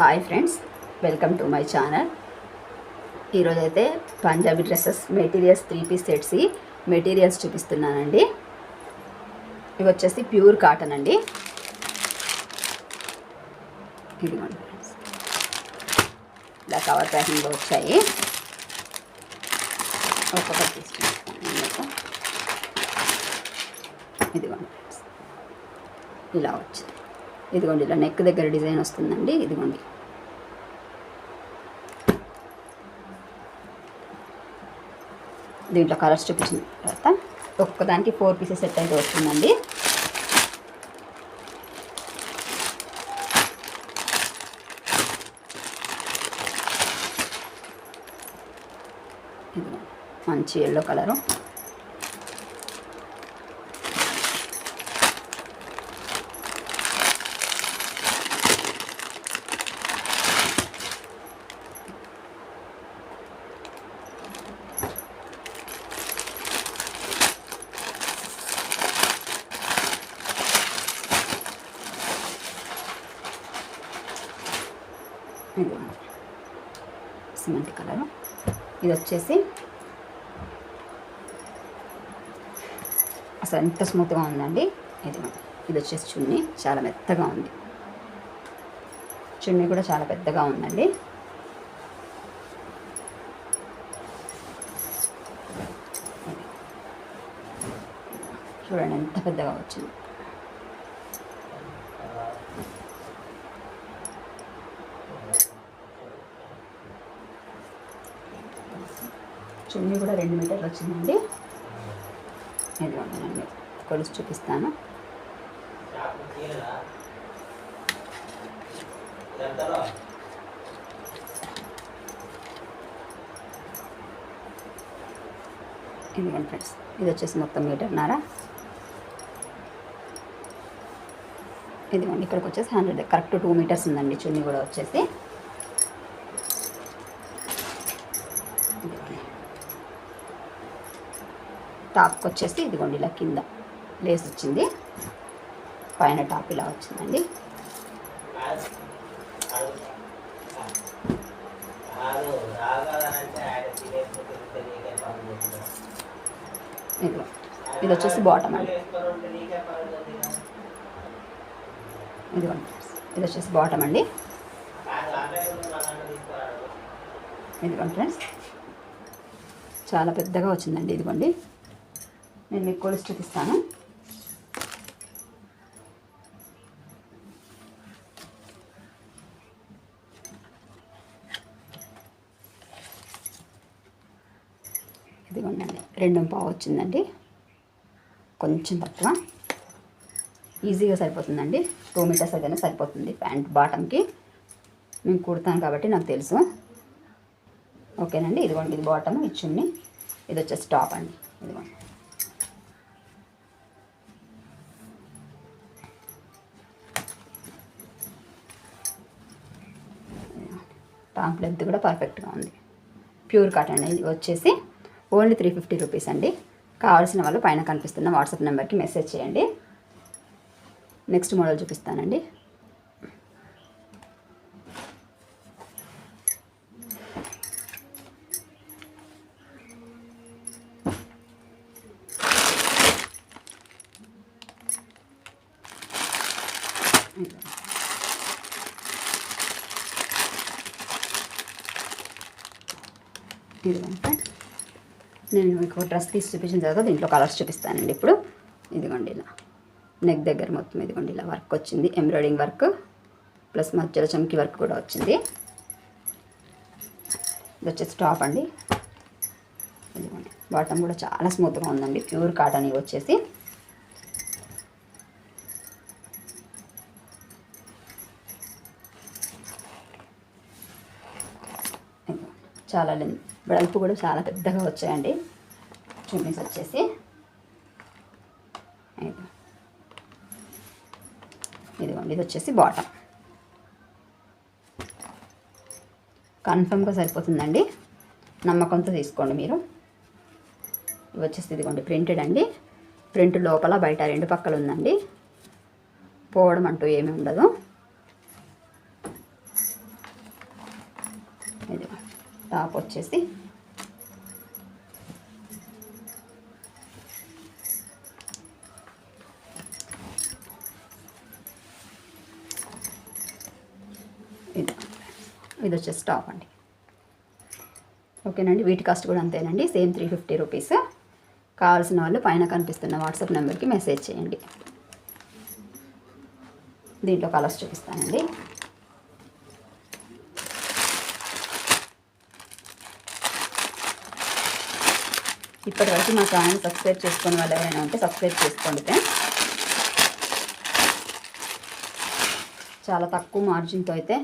Hi friends welcome to my channel ఈరోజు అయితే Punjabi dresses materials three piece sets materials చూపిస్తున్నానండి. ఇవి వచ్చేసి ప్యూర్ కాటన్ అండి. ఇదిగోండి ఫ్రెండ్స్ ఇలా కవర్ ప్యాకింగ్లో వచ్చాయి. ఒక్కొక్కటి తీసుకుంటాను ఇదిగోండి ఫ్రెండ్స్ ఇలా వచ్చింది. ఇదిగోండి ఇలా నెక్ దగ్గర డిజైన్ వస్తుందండి ఇదిగోండి. దీంట్లో కలర్స్ చూపించిన తర్వాత ఒక్కదానికి ఫోర్ పీసెస్ సెట్ అయితే వస్తుందండి. మంచి ఎల్లో కలరు ఇది సిమెంట్ కలరు. ఇది వచ్చేసి అసలు ఎంత స్మూత్గా ఉందండి. ఇది ఇది వచ్చేసి చున్నీ చాలా మెత్తగా ఉంది. చున్నీ కూడా చాలా పెద్దగా ఉందండి. చూడండి ఎంత పెద్దగా వచ్చింది. చున్నీ కూడా రెండు మీటర్లు వచ్చిందండి. ఇదిగోండి కొలిసి కొలుసు చూపిస్తాను. ఇదిగోండి ఫ్రెండ్స్ ఇది వచ్చేసి మొత్తం మీటర్నారా ఇదిగోండి ఇక్కడికి వచ్చేసి హండ్రెడ్ కరెక్ట్ టూ మీటర్స్ ఉందండి చున్నీ కూడా వచ్చేసి. టాప్కి వచ్చేసి ఇదిగోండి ఇలా కింద లేస్ వచ్చింది. పైన టాప్ ఇలా వచ్చిందండి. ఇదిగో ఇది వచ్చేసి బాటమ్ అండి. ఇదిగోండి ఇది వచ్చేసి బాటమ్ అండి. ఇదిగోండి ఫ్రెండ్స్ చాలా పెద్దగా వచ్చిందండి ఇదిగోండి. నేను మీకు కొలిసి చూపిస్తాను. ఇదిగోండి రెండు పావు వచ్చిందండి. కొంచెం తక్కువ. ఈజీగా సరిపోతుందండి. టూ మీటర్స్ అయితేనే సరిపోతుంది ప్యాంట్ బాటమ్కి మేము కుడతాను కాబట్టి నాకు తెలుసు. ఓకేనండి ఇదిగోండి ఇది బాటమ్ ఇచ్చింది ఇది వచ్చేసి టాప్ అండి. ఇదిగోండి. టాప్ లెంత్ కూడా పర్ఫెక్ట్గా ఉంది. ప్యూర్ కాటన్ అనేది వచ్చేసి ఓన్లీ త్రీ ఫిఫ్టీ రూపీస్ అండి. కావాల్సిన వాళ్ళు పైన కనిపిస్తున్న వాట్సాప్ నెంబర్కి మెసేజ్ చేయండి. నెక్స్ట్ మోడల్ చూపిస్తానండి. ఇదిగోండి నేను మీకు డ్రెస్ తీసి చూపించిన తర్వాత దీంట్లో కలర్స్ చూపిస్తానండి ఇప్పుడు. ఇదిగోండి ఇలా. నెక్ దగ్గర మొత్తం ఇదిగోండి ఇలా వర్క్ వచ్చింది. ఎంబ్రాయిడింగ్ వర్క్ ప్లస్ మధ్యలో చమ్కి వర్క్ కూడా వచ్చింది. ఇది వచ్చేసి టాప్ అండి. ఇదిగోండి. బాటమ్ కూడా చాలా స్మూత్గా ఉందండి. ప్యూర్ కాటన్ ఇవి వచ్చేసి. చాలా లెంత్. వెడల్పు కూడా చాలా పెద్దగా వచ్చాయండి. చున్నీస్ వచ్చేసి. ఇదిగోండి ఇది వచ్చేసి బాటమ్. కన్ఫర్మ్గా సరిపోతుందండి. నమ్మకంతో తీసుకోండి మీరు. ఇవి వచ్చేసి ఇదిగోండి ప్రింటెడ్ అండి. ప్రింట్ లోపల బయట రెండు పక్కల ఉందండి పోవడం అంటూ ఏమీ ఉండదు. టాప్ వచ్చేసి. ఇది. ఇది వచ్చేసి టాప్ అండి. ఓకేనండి వీటి కాస్ట్ కూడా అంతేనండి సేమ్ త్రీ ఫిఫ్టీ రూపీస్. కావాల్సిన వాళ్ళు పైన కనిపిస్తున్న వాట్సాప్ నెంబర్కి మెసేజ్ చేయండి. దీంట్లో కలర్స్ చూపిస్తానండి. ఇప్పటి వరకు మా ఛానల్ సబ్స్క్రైబ్ చేసుకుని వాళ్ళు ఎవరైనా ఉంటే సబ్స్క్రైబ్ చేసుకోండి చాలా తక్కువ మార్జిన్తో అయితే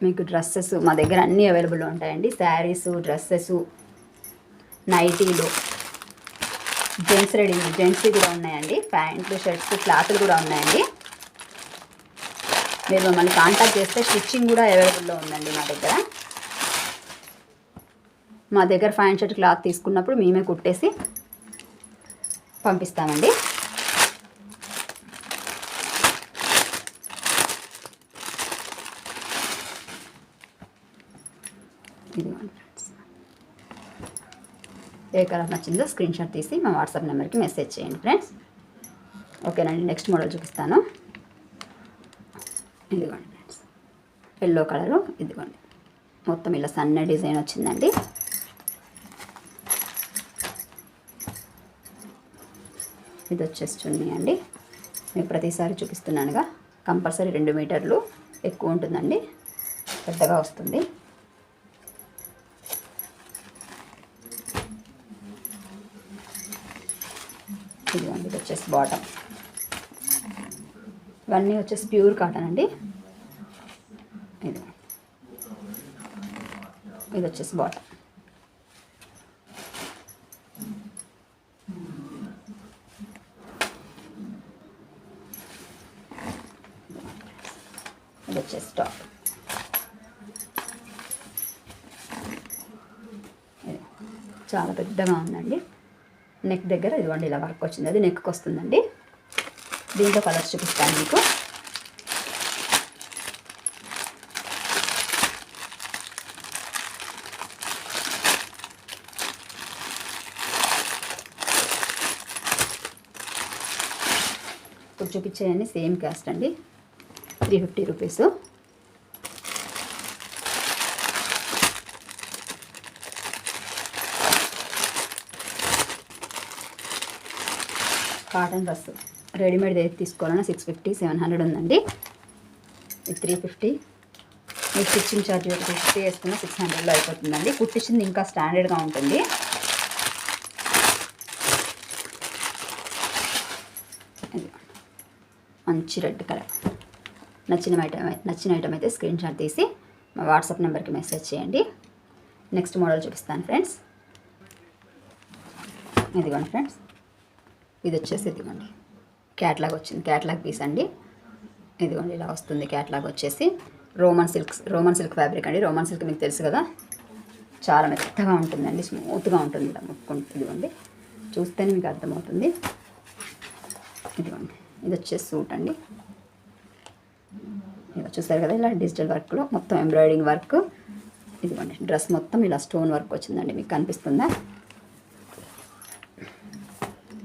మీకు డ్రెస్సెస్ మా దగ్గర అన్నీ అవైలబుల్ ఉంటాయండి. శారీస్ డ్రెస్సెస్ నైటీలు జెంట్స్ రెడీ జెంట్స్ కూడా ఉన్నాయండి. ప్యాంట్లు షర్ట్స్ క్లాత్లు కూడా ఉన్నాయండి. మీరు మమ్మల్ని కాంటాక్ట్ చేస్తే స్టిచ్చింగ్ కూడా అవైలబుల్లో ఉందండి మా దగ్గర. మా దగ్గర ఫ్యాన్ షర్ట్ క్లాత్ తీసుకున్నప్పుడు మేమే కుట్టేసి పంపిస్తామండి. ఇదిగోండి ఫ్రెండ్స్. ఏ కలర్ నచ్చిందో స్క్రీన్ షాట్ తీసి మా వాట్సాప్ నెంబర్కి మెసేజ్ చేయండి ఫ్రెండ్స్. ఓకేనండి నెక్స్ట్ మోడల్ చూపిస్తాను. ఇదిగోండి ఫ్రెండ్స్. ఎల్లో కలరు ఇదిగోండి. మొత్తం ఇలా సన్న డిజైన్ వచ్చిందండి. ఇది వచ్చేసి చున్నీ అండి మీకు ప్రతిసారి చూపిస్తున్నానుగా. కంపల్సరీ రెండు మీటర్లు ఎక్కువ ఉంటుందండి. పెద్దగా వస్తుంది. ఇదిగోండి ఇది వచ్చేసి బాటమ్. ఇవన్నీ వచ్చేసి ప్యూర్ కాటన్ అండి. ఇది. ఇది వచ్చేసి బాటమ్. వచ్చేసి టాప్ చాలా పెద్దగా ఉందండి. నెక్ దగ్గర ఇదిగోండి ఇలా వర్క్ వచ్చింది. అది నెక్కి వస్తుందండి. దీంట్లో కలర్స్ చూపిస్తాను మీకు. ఇప్పుడు చూపించేయండి సేమ్ కాస్ట్ అండి. Three fifty rupees. Cotton dress readymade ఏది తీసుకోవాలన్నా సిక్స్ ఫిఫ్టీ సెవెన్ హండ్రెడ్ ఉందండి. ఇది త్రీ ఫిఫ్టీ మీరు స్టిచ్చింగ్ ఛార్జ్ ఫిఫ్టీ వేసుకున్న సిక్స్ హండ్రెడ్లో అయిపోతుందండి. కుట్టించింది ఇంకా స్టాండర్డ్గా ఉంటుంది. మంచి రెడ్ కలర్ నచ్చిన ఐటమ్ నచ్చిన ఐటమ్ అయితే స్క్రీన్ షాట్ తీసి మా వాట్సాప్ నెంబర్కి మెసేజ్ చేయండి. నెక్స్ట్ మోడల్ చూపిస్తాను ఫ్రెండ్స్ ఇదిగోండి ఫ్రెండ్స్ ఇది వచ్చేసి ఇదిగోండి. క్యాట్లాగ్ వచ్చింది. క్యాట్లాగ్ పీస్ అండి. ఇదిగోండి ఇలా వస్తుంది క్యాట్లాగ్ వచ్చేసి. Roman silk Roman silk fabric అండి. రోమన్ సిల్క్ మీకు తెలుసు కదా? చాలా మెత్తగా ఉంటుందండి. స్మూత్గా ఉంటుంది. ఇలా ముట్టుకుంటు ఇదిగోండి. చూస్తేనే మీకు అర్థమవుతుంది. ఇదిగోండి. ఇది వచ్చేసి సూట్ అండి. ఇదిగో చూసారు కదా ఇలా డిజిటల్ వర్క్లో మొత్తం ఎంబ్రాయిడింగ్ వర్క్. ఇదిగోండి డ్రెస్ మొత్తం ఇలా స్టోన్ వర్క్ వచ్చిందండి మీకు కనిపిస్తుందా?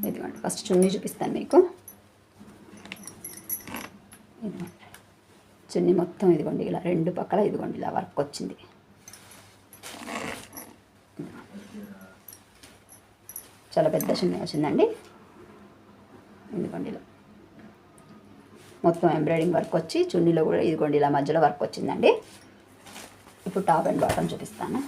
ఇదిగోండి ఫస్ట్ చున్నీ చూపిస్తాను మీకు. ఇదిగోండి చున్నీ మొత్తం ఇదిగోండి ఇలా రెండు పక్కల ఇదిగోండి ఇలా వర్క్ వచ్చింది. చాలా పెద్ద చున్నీ వచ్చిందండి. ఇదిగోండి మొత్తం ఎంబ్రాయిడింగ్ వర్క్ వచ్చి చున్నీలో కూడా ఇదిగోండి ఇలా మధ్యలో వర్క్ వచ్చిందండి. ఇప్పుడు టాప్ అండ్ బాటమ్ చూపిస్తాను.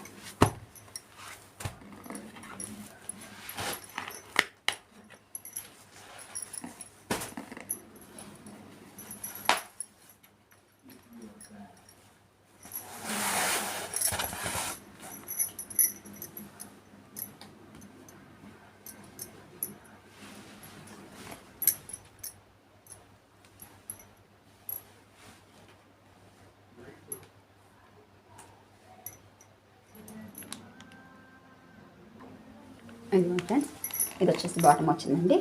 ఇది ఫ్రెండ్స్ ఇది వచ్చేసి బాటమ్ వచ్చిందండి.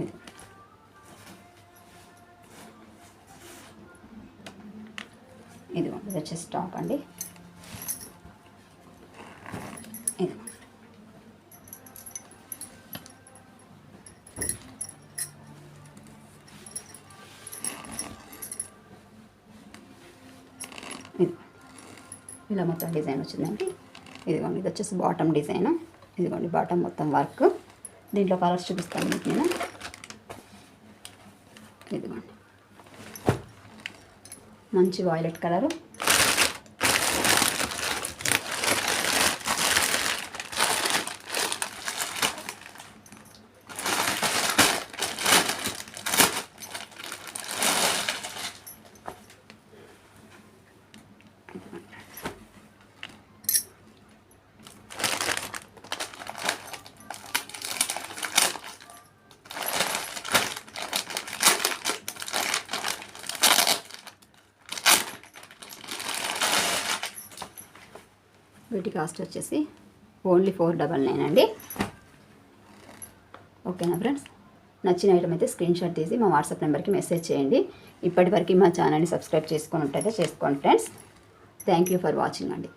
ఇది. ఇదిగోండి ఇది వచ్చేసి టాప్ అండి. ఇది ఇది. ఇలా మొత్తం డిజైన్ వచ్చిందండి. ఇదిగోండి ఇది వచ్చేసి బాటమ్ డిజైన్ ఇదిగోండి బాటమ్ మొత్తం వర్క్ దీంట్లో కలర్స్ చూపిస్తాను మీకు నేను. ఇదిగోండి. మంచి వాయిలెట్ కలరు వీటి కాస్ట్ వచ్చేసి ఓన్లీ ఫోర్ డబల్ నైన్ అండి. ఓకేనా ఫ్రెండ్స్ నచ్చిన ఐటమ్ అయితే స్క్రీన్ షాట్ తీసి మా వాట్సాప్ నెంబర్కి మెసేజ్ చేయండి. ఇప్పటివరకు మా ఛానల్ని సబ్స్క్రైబ్ చేసుకొని చేసుకోండి friends thank you for watching అండి.